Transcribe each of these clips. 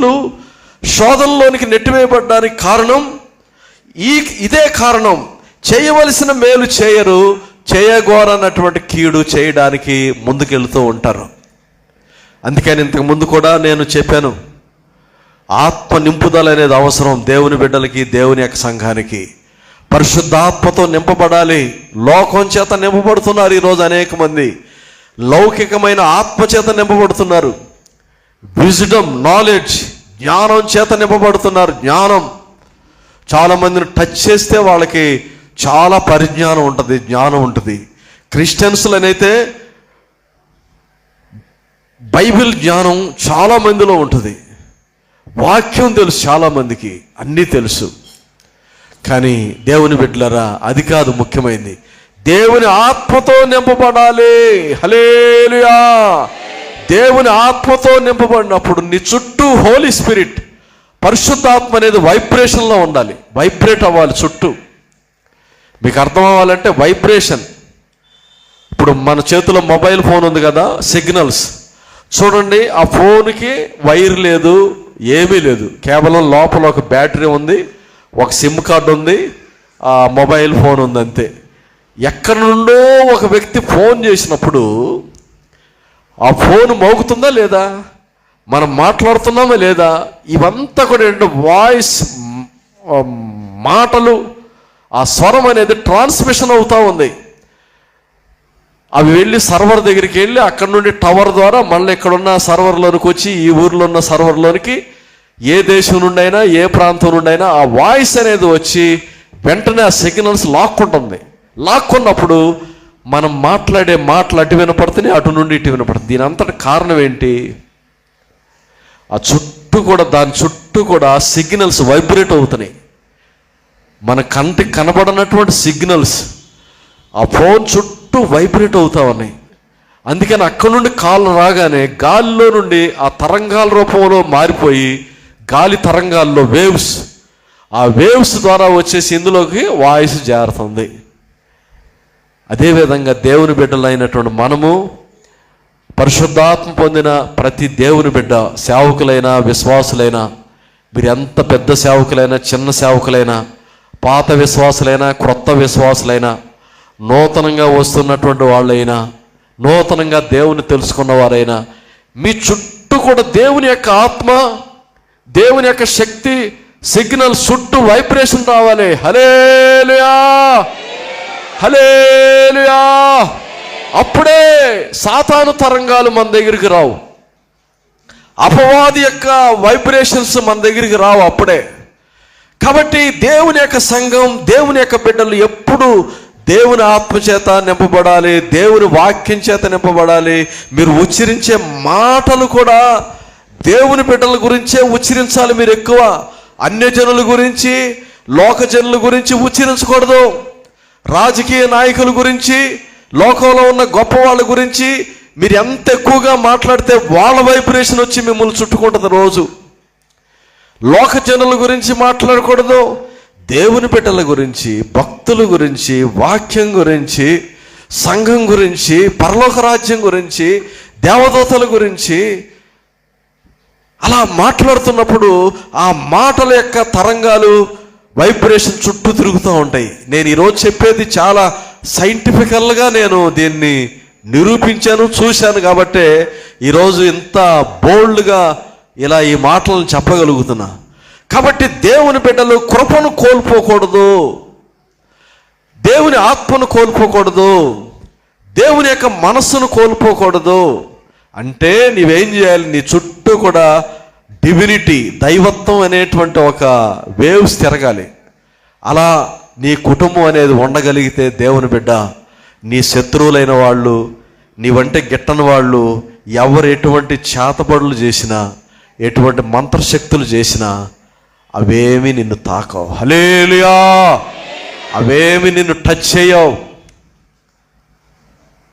వాళ్ళు శోధనలోనికి నెట్టివేయబడ్డానికి కారణం ఈ ఇదే కారణం. చేయవలసిన మేలు చేయరు చేయగోరన్నటువంటి కీడు చేయడానికి ముందుకెళ్తూ ఉంటారు. అందుకని ఇంతకు ముందు కూడా నేను చెప్పాను ఆత్మ నింపుదల అనేది అవసరం దేవుని బిడ్డలకి దేవుని యొక్క సంఘానికి. పరిశుద్ధాత్మతో నింపబడాలి. లోకం చేత నింపబడుతున్నారు ఈరోజు అనేక మంది. లౌకికమైన ఆత్మ చేత నింపబడుతున్నారు. విజ్డమ్ నాలెడ్జ్ జ్ఞానం చేత నింపబడుతున్నారు. జ్ఞానం చాలా మందిని టచ్ చేస్తే వాళ్ళకి చాలా పరిజ్ఞానం ఉంటుంది జ్ఞానం ఉంటుంది. క్రిస్టియన్స్లనైతే బైబిల్ జ్ఞానం చాలా మందిలో ఉంటుంది. వాక్యం తెలుసు చాలా మందికి అన్నీ తెలుసు. కానీ దేవుని బిడ్డలరా అది కాదు ముఖ్యమైనది దేవుని ఆత్మతో నింపబడాలి. హలేలుయా దేవుని ఆత్మతో నింపబడినప్పుడు నీ చుట్టూ హోలీ స్పిరిట్ పరిశుద్ధాత్మ అనేది వైబ్రేషన్లో ఉండాలి. వైబ్రేట్ అవ్వాలి చుట్టూ. మీకు అర్థం అవ్వాలంటే వైబ్రేషన్ ఇప్పుడు మన చేతిలో మొబైల్ ఫోన్ ఉంది కదా సిగ్నల్స్ చూడండి ఆ ఫోన్కి వైర్ లేదు ఏమీ లేదు. కేవలం లోపల ఒక బ్యాటరీ ఉంది ఒక సిమ్ కార్డు ఉంది ఆ మొబైల్ ఫోన్ ఉంది అంతే. ఎక్కడి నుండో ఒక వ్యక్తి ఫోన్ చేసినప్పుడు ఆ ఫోన్ మోగుతుందా లేదా? మనం మాట్లాడుతున్నామా లేదా? ఇవంతా కూడా ఏంటంటే వాయిస్ మాటలు ఆ స్వరం అనేది ట్రాన్స్మిషన్ అవుతూ ఉంది. అవి వెళ్ళి సర్వర్ దగ్గరికి వెళ్ళి అక్కడ నుండి టవర్ ద్వారా మళ్ళీ ఇక్కడున్న సర్వర్లోనికి వచ్చి ఈ ఊర్లో ఉన్న సర్వర్లోనికి ఏ దేశం నుండి అయినా ఏ ప్రాంతం నుండి అయినా ఆ వాయిస్ అనేది వచ్చి వెంటనే ఆ సిగ్నల్స్ లాక్కుంటుంది. లాక్కున్నప్పుడు మనం మాట్లాడే మాటలు అటు వినపడుతున్నాయి అటు నుండి ఇటు వినపడుతుంది దీని అంతటి కారణం ఏంటి? ఆ చుట్టూ కూడా దాని చుట్టూ కూడా సిగ్నల్స్ వైబ్రేట్ అవుతున్నాయి. మన కంటికి కనబడనటువంటి సిగ్నల్స్ ఆ ఫోన్ చుట్టూ వైబ్రేట్ అవుతా ఉన్నాయి. అందుకని అక్కడ నుండి కాళ్ళు రాగానే గాలిలో నుండి ఆ తరంగాల రూపంలో మారిపోయి గాలి తరంగాల్లో వేవ్స్ ఆ వేవ్స్ ద్వారా వచ్చేసి ఇందులోకి వాయిస్ జారుతుంది. అదేవిధంగా దేవుని బిడ్డలైనటువంటి మనము పరిశుద్ధాత్మ పొందిన ప్రతి దేవుని బిడ్డ సేవకులైనా విశ్వాసులైనా మీరు ఎంత పెద్ద సేవకులైనా చిన్న సేవకులైనా పాత విశ్వాసులైనా క్రొత్త విశ్వాసులైనా నూతనంగా వస్తున్నటువంటి వాళ్ళైనా నూతనంగా దేవుని తెలుసుకున్న వారైనా మీ చుట్టూ కూడా దేవుని యొక్క ఆత్మ దేవుని యొక్క శక్తి సిగ్నల్ చుట్టూ వైబ్రేషన్ రావాలి. హలేలుయా హలేలుయా అప్పుడే సాతాను తరంగాలు మన దగ్గరికి రావు. అపవాది యొక్క వైబ్రేషన్స్ మన దగ్గరికి రావు అప్పుడే. కాబట్టి దేవుని యొక్క సంఘం దేవుని యొక్క బిడ్డలు ఎప్పుడు దేవుని ఆత్మచేత నింపబడాలి దేవుని వాక్యం చేత నింపబడాలి. మీరు ఉచ్చరించే మాటలు కూడా దేవుని బిడ్డల గురించే ఉచ్చరించాలి మీరు ఎక్కువ. అన్యజనుల గురించి లోకజనుల గురించి ఉచ్చరించకూడదు. రాజకీయ నాయకుల గురించి లోకంలో ఉన్న గొప్ప వాళ్ళ గురించి మీరు ఎంత ఎక్కువగా మాట్లాడితే వాళ్ళ వైబ్రేషన్ వచ్చి మిమ్మల్ని చుట్టుకుంటుంది రోజు. లోక జనుల గురించి మాట్లాడకూడదు దేవుని బిడ్డల గురించి భక్తుల గురించి వాక్యం గురించి సంఘం గురించి పరలోక రాజ్యం గురించి దేవదూతల గురించి అలా మాట్లాడుతున్నప్పుడు ఆ మాటల యొక్క తరంగాలు వైబ్రేషన్ చుట్టూ తిరుగుతూ ఉంటాయి. నేను ఈరోజు చెప్పేది చాలా సైంటిఫికల్గా నేను దీన్ని నిరూపించాను చూశాను కాబట్టే ఈరోజు ఇంత బోల్డ్గా ఇలా ఈ మాటలను చెప్పగలుగుతున్నా. కాబట్టి దేవుని బిడ్డలు కృపను కోల్పోకూడదు. దేవుని ఆత్మను కోల్పోకూడదు. దేవుని యొక్క మనస్సును కోల్పోకూడదు. అంటే నీవేం చేయాలి? నీ చుట్టూ కూడా డివినిటీ దైవత్వం అనేటువంటి ఒక వేవ్స్ తిరగాలి. అలా నీ కుటుంబం అనేది ఉండగలిగితే దేవుని బిడ్డ నీ శత్రువులైన వాళ్ళు నీ వంటే గిట్టని వాళ్ళు ఎవరు ఎటువంటి చేతబడులు చేసినా ఎటువంటి మంత్రశక్తులు చేసినా అవేమి నిన్ను తాకవు. హలేలుయా అవేమి నిన్ను టచ్ చేయవు.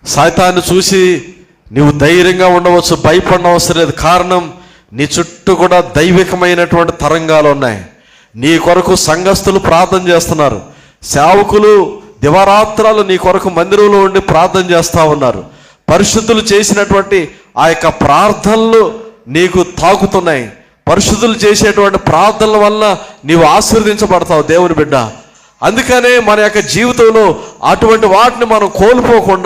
సాయితాన్ని చూసి నువ్వు ధైర్యంగా ఉండవచ్చు భయపడిన అవసరం లేదు. కారణం నీ చుట్టూ కూడా దైవికమైనటువంటి తరంగాలు ఉన్నాయి. నీ కొరకు సంఘస్థులు ప్రార్థన చేస్తున్నారు. సేవకులు దివరాత్రాలు నీ కొరకు మందిరంలో ఉండి ప్రార్థన చేస్తూ ఉన్నారు. పరిశుద్ధులు చేసినటువంటి ఆ యొక్క ప్రార్థనలు నీకు తాకుతున్నాయి. పరిశుద్ధులు చేసేటువంటి ప్రార్థనల వల్ల నీవు ఆశీర్వదించబడతావు దేవుని బిడ్డ. అందుకనే మన యొక్క జీవితంలో అటువంటి వాటిని మనం కోల్పోకుండా